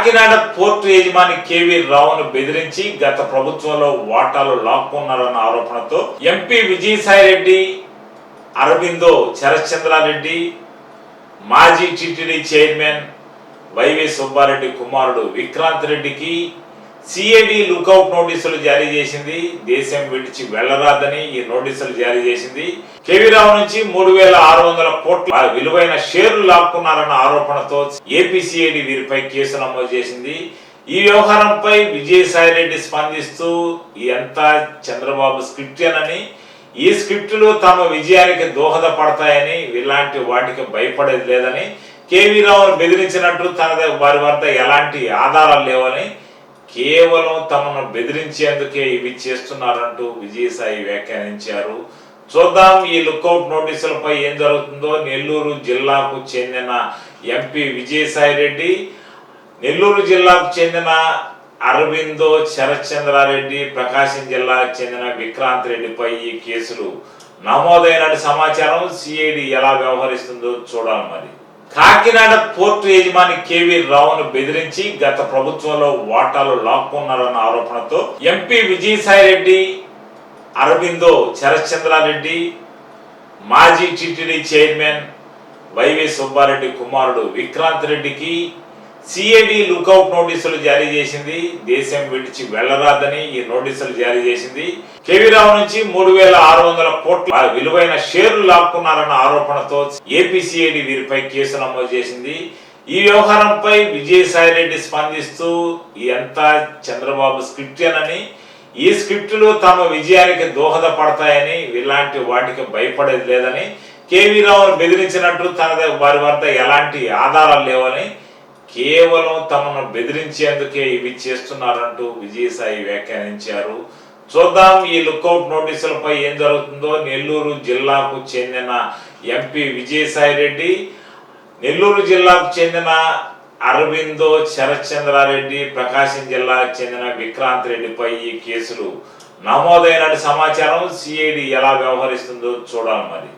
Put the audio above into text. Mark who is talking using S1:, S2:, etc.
S1: Kakinada port యజమాని KV రావును బెదిరించి గత ప్రభుత్వంలో వాటాలు లాక్కున్నారన్న ఆరోపణతో ఎంపీ విజయసాయిరెడ్డి అరవిందో శరశ్చంద్రారెడ్డి మాజీ టిటిడి చైర్మన్ వైవి సుబ్బారెడ్డి కుమారుడు విక్రాంత్ రెడ్డికి సిఐడి లుకౌట్ నోటీసులు జారీ చేసింది. దేశం విడిచి వెళ్ళరాదని ఈ నోటీసులు జారీ చేసింది. కేవీరావు నుంచి మూడు వేల ఆరు వందల కోట్ల విలువైన షేర్లు లాక్కున్నారన్న ఆరోపణతో ఏపీసీఐడి వీరిపై కేసు నమోదు చేసింది. ఈ వ్యవహారంపై విజయసాయిరెడ్డి స్పందిస్తూ ఇదంతా చంద్రబాబు స్క్రిప్టేనని ఈ స్క్రిప్టులు తమ విజయానికి దోహదపడతాయని ఇలాంటి వాటికి భయపడేది లేదని కేవీరావును బెదిరించినట్టు తన వారి వద్ద ఎలాంటి ఆధారాలు లేవని కేవలం తమను బెదిరించేందుకే ఇవి చేస్తున్నారంటూ విజయసాయి వ్యాఖ్యానించారు. చూద్దాం ఈ లుకౌట్ నోటీసులపై ఏం జరుగుతుందో. నెల్లూరు జిల్లాకు చెందిన ఎంపీ విజయసాయి రెడ్డి నెల్లూరు జిల్లాకు చెందిన అరవిందో శరత్చంద్రారెడ్డి ప్రకాశం జిల్లాకు చెందిన విక్రాంత్ రెడ్డిపై ఈ కేసులు నమోదైన సమాచారం సిఐడి ఎలా వ్యవహరిస్తుందో చూడాలి మరి. కాకినాడ పోర్టు యజమాని కేవీ రావును బెదిరించి గత ప్రభుత్వంలో వాటాలు లాక్కున్నారన్న ఆరోపణతో ఎంపీ విజయసాయిరెడ్డి అరవిందో శరశ్చంద్రారెడ్డి మాజీ టిటిడి చైర్మన్ వైవి సుబ్బారెడ్డి కుమారుడు విక్రాంత్ రెడ్డికి సిఐడి లుకౌట్ నోటీసులు జారీ చేసింది. దేశం విడిచి వెళ్ళరాదని ఈ నోటీసులు జారీ చేసింది. కేవీరావు నుంచి మూడు వేల ఆరు వందల కోట్ల విలువైన షేర్లు లాక్కున్నారన్న ఆరోపణతో ఏపీసీఐడి వీరిపై కేసు నమోదు చేసింది. ఈ వ్యవహారంపై విజయసాయిరెడ్డి స్పందిస్తూ ఇదంతా చంద్రబాబు స్క్రిప్టేనని ఈ స్క్రిప్టులు తమ విజయానికి దోహదపడతాయని ఇలాంటి వాటికి భయపడేది లేదని కేవీరావును బెదిరించినట్టు తన వారి వద్ద ఎలాంటి ఆధారాలు లేవని కేవలం తమను బెదిరించేందుకే ఇవి చేస్తున్నారంటూ విజయసాయి వ్యాఖ్యానించారు. చూద్దాం ఈ లుకౌట్ నోటీసులపై ఏం జరుగుతుందో. నెల్లూరు జిల్లాకు చెందిన ఎంపీ విజయసాయి రెడ్డి నెల్లూరు జిల్లాకు చెందిన అరవిందో శరత్చంద్రారెడ్డి ప్రకాశం జిల్లాకు చెందిన విక్రాంత్ రెడ్డిపై ఈ కేసులు నమోదైన సమాచారం సిఐడి ఎలా వ్యవహరిస్తుందో చూడాలి మరి.